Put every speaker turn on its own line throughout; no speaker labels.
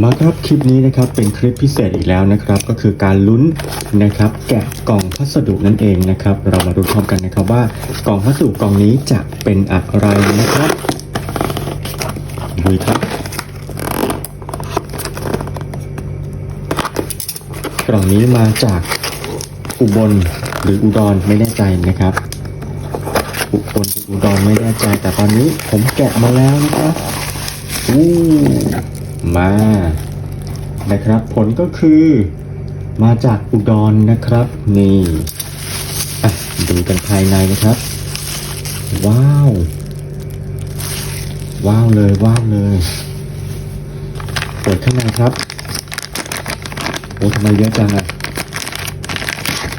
มาครับคลิปนี้นะครับเป็นคลิปพิเศษอีกแล้วนะครับ ก็คือการลุ้นนะครับ แกะกล่องพัสดุนั่นเองนะครับ เรามาดูพร้อมกันนะครับว่ากล่องพัสดุกล่องนี้จะเป็นอะไรนะครับดูครับ กล่องนี้มาจากอุบลหรืออุดรไม่แน่ใจนะครับอุบลหรืออุดรไม่แน่ใจแต่ตอนนี้ผมแกะมาแล้วนะครับอู้ มา นะครับ ผลก็คือมาจากอุดรนนะครับ นี่อะดูกันภายในนะครับ ว้าว ว้าวเลยว้าวเลยเปิดข้างในครับโอ้ทำไมเยอะจังอะ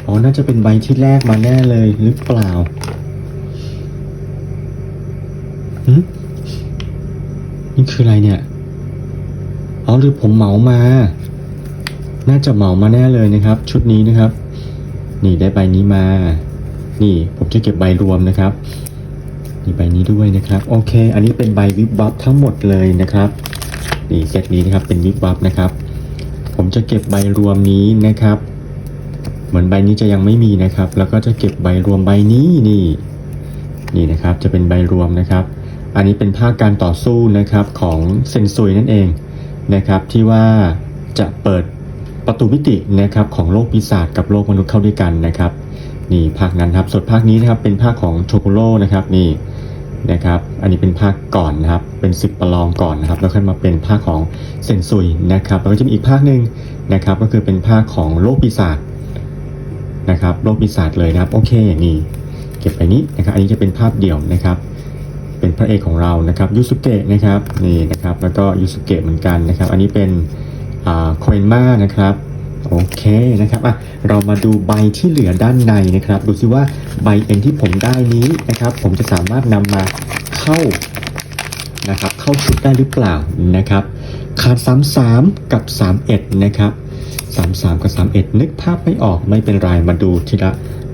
อ๋อน่าจะเป็นใบที่แรกมาแน่เลยหรือเปล่าหืมนี่คืออะไรเนี่ย อ๋อหรือผมเหมามา น่าจะเหมามาแน่เลยนะครับ ชุดนี้นะครับ นี่ได้ใบนี้มา นี่ผมจะเก็บใบรวมนะครับมีใบนี้ด้วยนะครับ โอเค อันนี้เป็นใบวิบวับทั้งหมดเลยนะครับ นี่เซตนี้นะครับเป็นวิบวับนะครับ ผมจะเก็บใบรวมนี้นะครับ เหมือนใบนี้จะยังไม่มีนะครับ แล้วก็จะเก็บใบรวมใบนี้นี่ นี่นะครับ จะเป็นใบรวมนะครับ อันนี้เป็นภาคการต่อสู้นะครับของเซนซุยนั่นเอง นะครับที่ว่าจะเปิดประตูมิตินะครับของโลกปีศาจกับโลกมนุษย์เข้าด้วยกันนะครับนี่ภาคนั้นครับส่วนภาคนี้นะครับเป็นภาคของโชโกโรนะครับนี่นะครับอันนี้เป็นภาคก่อนนะครับเป็นศึกประลองก่อนนะครับแล้วค่อยมาเป็นภาคของเซนซุยนะครับแล้วก็จะมีอีกภาคหนึ่งนะครับก็คือเป็นภาคของโลกปีศาจนะครับโลกปีศาจเลยนะครับโอเคนี่เก็บไปนี้นะครับอันนี้จะเป็นภาพเดี่ยวนะครับ เป็นพระเอกของเรานะครับยูสุเกะนะครับนี่นะครับแล้วก็ยูสุเกะเหมือนกันนะครับ อันนี้เป็นโคเอนมานะครับโอเคนะครับอะเรามาดูใบที่เหลือด้านในนะครับ ดูซิว่าใบเอ็นที่ผมได้นี้นะครับ ผมจะสามารถนำมาเข้านะครับ เข้าชุดได้หรือเปล่านะครับ ขาด 33 กับ 31 นะครับ 33 กับ 31 นึกภาพไม่ออกไม่เป็นไรมาดูทีละ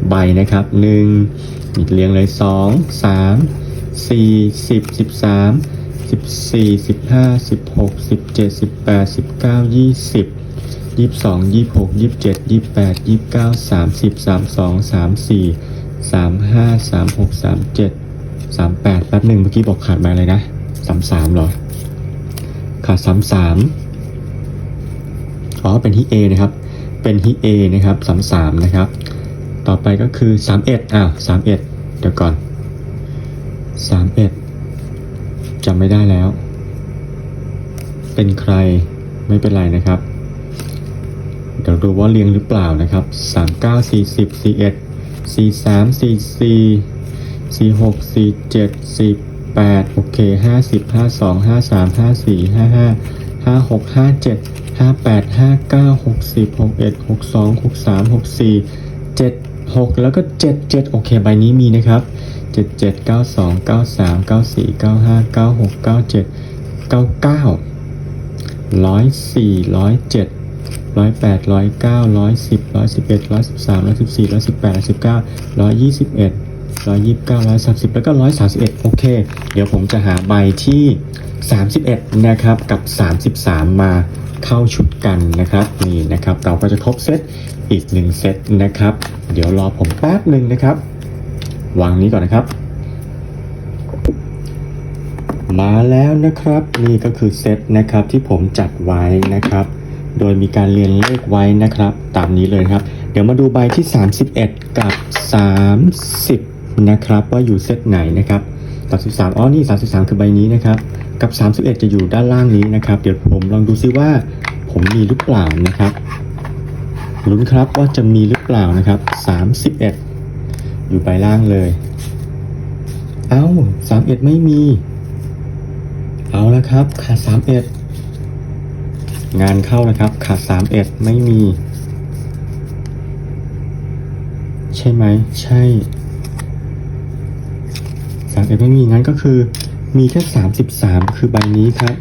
ใบนะครับ 1 อีกเรียงเลย 2 3 4 10 13 14 15 16 17 18 19 20 22 26 27 28 29 30 32 34 35 36 37 38แป๊บหนึ่งเมื่อกี้บอกขาดใบอะไรนะ33เหรอ ขาด33อ๋อเป็นฮิเอนะครับ เป็นฮิเอนะครับสามสามนะครับ ต่อไปก็คือสามเอ็ดอ้าวสามเอ็ดเดี๋ยวก่อน สามเอ็ดจำไม่ได้แล้ว เป็นใครไม่เป็นไรนะครับ เดี๋ยวดูว่าเรียงหรือเปล่านะครับสามเก้าสี่สิบสี่เอ็ดสี่สามสี่สี่สี่หกสี่เจ็ดสี่แปดโอเคห้าสิบห้าสองห้าสามห้าสี่ห้าห้าห้าหกห้าเจ็ดห้าแปดห้าเก้าหกสิบหกเอ็ดหกสองหกสามหกสี่เจ็ด หกแล้วก็เจ็ดเจ็ดโอเค ใบนี้มีนะครับเจ็ดเจ็ดเก้าสองเก้าสามเก้าสี่เก้าห้าเก้าหกเก้าเจ็ดเก้าเก้าร้อยสี่ร้อยเจ็ดร้อยแปดร้อยเก้าร้อยสิบร้อยสิบเอ็ดร้อยสิบสามร้อยสิบสี่ร้อยสิบแปดสิบเก้าร้อยยี่สิบเอ็ดร้อยยี่สิบเก้าร้อยสามสิบแล้วก็ร้อยสามสิบเอ็ดโอเค เดี๋ยวผมจะหาใบที่สามสิบเอ็ดนะครับ กับสามสิบสามมา เข้าชุดกันนะครับนี่นะครับเราก็จะครบเซตอีกหนึ่งเซตนะครับ เดี๋ยวรอผมแป๊บหนึ่งนะครับ วางนี้ก่อนนะครับ มาแล้วนะครับนี่ก็คือเซตนะครับที่ผมจัดไว้นะครับ โดยมีการเรียงเลขไว้นะครับ ตามนี้เลยครับ เดี๋ยวมาดูใบที่ 31 กับ 30 นะครับ ว่าอยู่เซตไหนนะครับ33อ๋อนี่ 33 คือใบนี้นะครับ กับ 31 จะอยู่ด้านล่างนี้นะครับ เดี๋ยวผมลองดูซิว่าผมมีหรือเปล่านะครับลุ้นครับว่าจะมีหรือเปล่านะครับ 31 อยู่ใบล่างเลย เอ้า31 ไม่มี เอาแล้วครับ ขาด 31 งานเข้านะครับ ขาด 31 ไม่มี ใช่ไหม ใช่ 31 ไม่มีงั้นก็คือ มีแค่ 33 คือใบนี้ครับ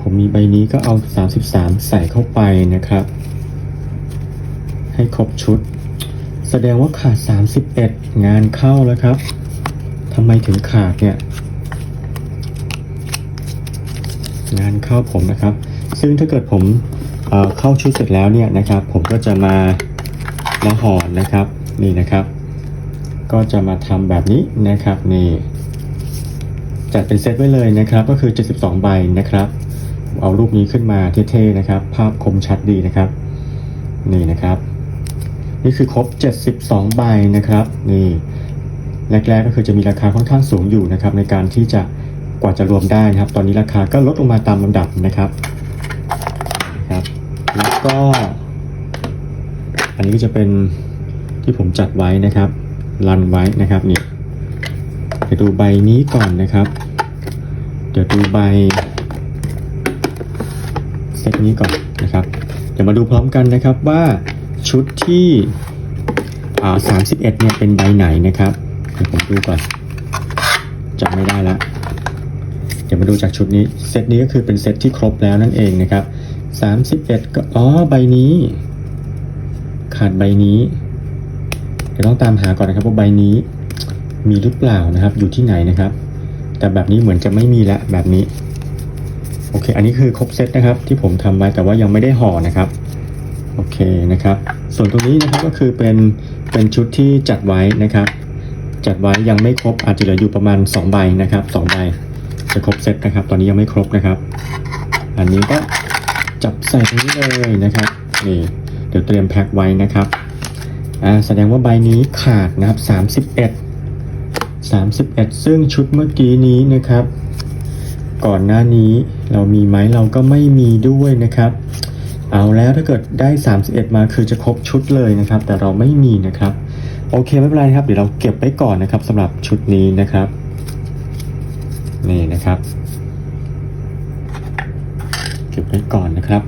ผมมีใบนี้ก็เอา 33 ใส่เข้าไปนะครับ ให้ครบชุด แสดงว่าขาด 31 งานเข้าแล้วครับทำไมถึงขาดเนี่ย งานเข้าผมนะครับ ซึ่งถ้าเกิดผมเเข้าชุดเสร็จแล้วเนี่ยนะครับ ผมก็จะมามาห่อนะครับนี่นะครับ ก็จะมาทำแบบนี้นะครับนี่ จัดเป็นเซตไว้เลยนะครับก็คือ 72 ใบนะครับ เอารูปนี้ขึ้นมาเท่ๆนะครับ ภาพคมชัดดีนะครับ นี่นะครับ นี่คือครบ 72 ใบนะครับ นี่แรกๆก็คือจะมีราคาค่อนข้างสูงอยู่นะครับ ในการที่จะกว่าจะรวมได้นะครับ ตอนนี้ราคาก็ลดลงมาตามลำดับนะครับครับแล้วก็ อันนี้ก็จะเป็นที่ผมจัดไว้นะครับรันไว้นะครับนี่เดี๋ยวดูใบนี้ก่อนนะครับ เดี๋ยวดูใบเซตนี้ก่อนนะครับ เดี๋ยวมาดูพร้อมกันนะครับว่าชุดที่อ่า31เนี่ยเป็นใบไหนนะครับเดี๋ยวผมดูก่อนจำไม่ได้ละเดี๋ยวมาดูจากชุดนี้เซตนี้ก็คือเป็นเซตที่ครบแล้วนั่นเองนะครับ31ก็อ๋อใบนี้ ขาดใบนี้เดี๋ยวต้องตามหาก่อนนะครับว่าใบนี้มีหรือเปล่านะครับอยู่ที่ไหนนะครับ แต่แบบนี้เหมือนจะไม่มีแล้วแบบนี้ โอเค อันนี้คือครบเซตนะครับ ที่ผมทำไว้แต่ว่ายังไม่ได้ห่อนะครับ โอเคนะครับ ส่วนตรงนี้นะครับก็คือเป็นเป็นชุดที่จัดไว้นะครับ จัดไว้ยังไม่ครบอาจจะเหลืออยู่ประมาณ2ใบนะครับ2ใบจะครบเซตนะครับ ตอนนี้ยังไม่ครบนะครับ อันนี้ก็จับใส่ตรงนี้เลยนะครับนี่เดี๋ยวเตรียมแพ็คไว้นะครับอ่าแสดงว่าใบนี้ขาดนะครับ31 31 ซึ่งชุดเมื่อกี้นี้นะครับ ก่อนหน้านี้เรามีไหมเราก็ไม่มีด้วยนะครับ เอาแล้วถ้าเกิดได้ 31 มาคือจะครบชุดเลยนะครับ แต่เราไม่มีนะครับ โอเคไม่เป็นไรครับ เดี๋ยวเราเก็บไว้ก่อนนะครับสำหรับชุดนี้นะครับ นี่นะครับ เก็บไว้ก่อนนะครับ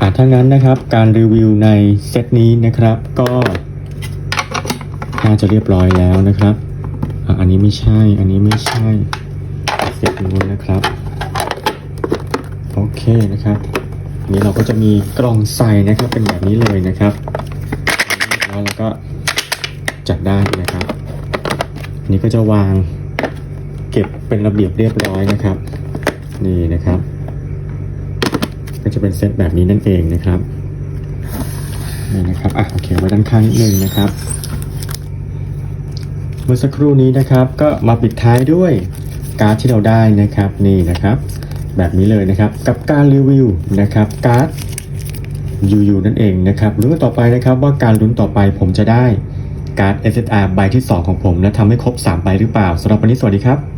อ่าถ้างั้นนะครับการรีวิวในเซตนี้นะครับก็ น่าจะเรียบร้อยแล้วนะครับอะอันนี้ไม่ใช่ อันนี้ไม่ใช่เซตนู้นนะครับ โอเคนะครับนนี้เราก็จะมีกล่องใส่นะครับ เป็นแบบนี้เลยนะครับ แล้วเราก็จัดได้นะครับนนี้ก็จะวางเก็บเป็นระเบียบเรียบร้อยนะครับ นี่นะครับ ก็จะเป็นเซตแบบนี้นั่นเองนะครับนี่นะครับอะโอเคไว้ด้านข้างนิดนึงนะครับ เมื่อสักครู่นี้นะครับก็มาปิดท้ายด้วยการ์ดที่เราได้นะครับนี่นะครับ แบบนี้เลยนะครับกับการรีวิวนะครับการ์ด UU นั่นเองนะครับลุ้นต่อไปนะครับว่าการลุ้นต่อไปผมจะได้การ์ด SSR ใบที่ 2 ของผม และทำให้ครบ 3 ใบหรือเปล่าสำหรับวันนี้สวัสดีครับ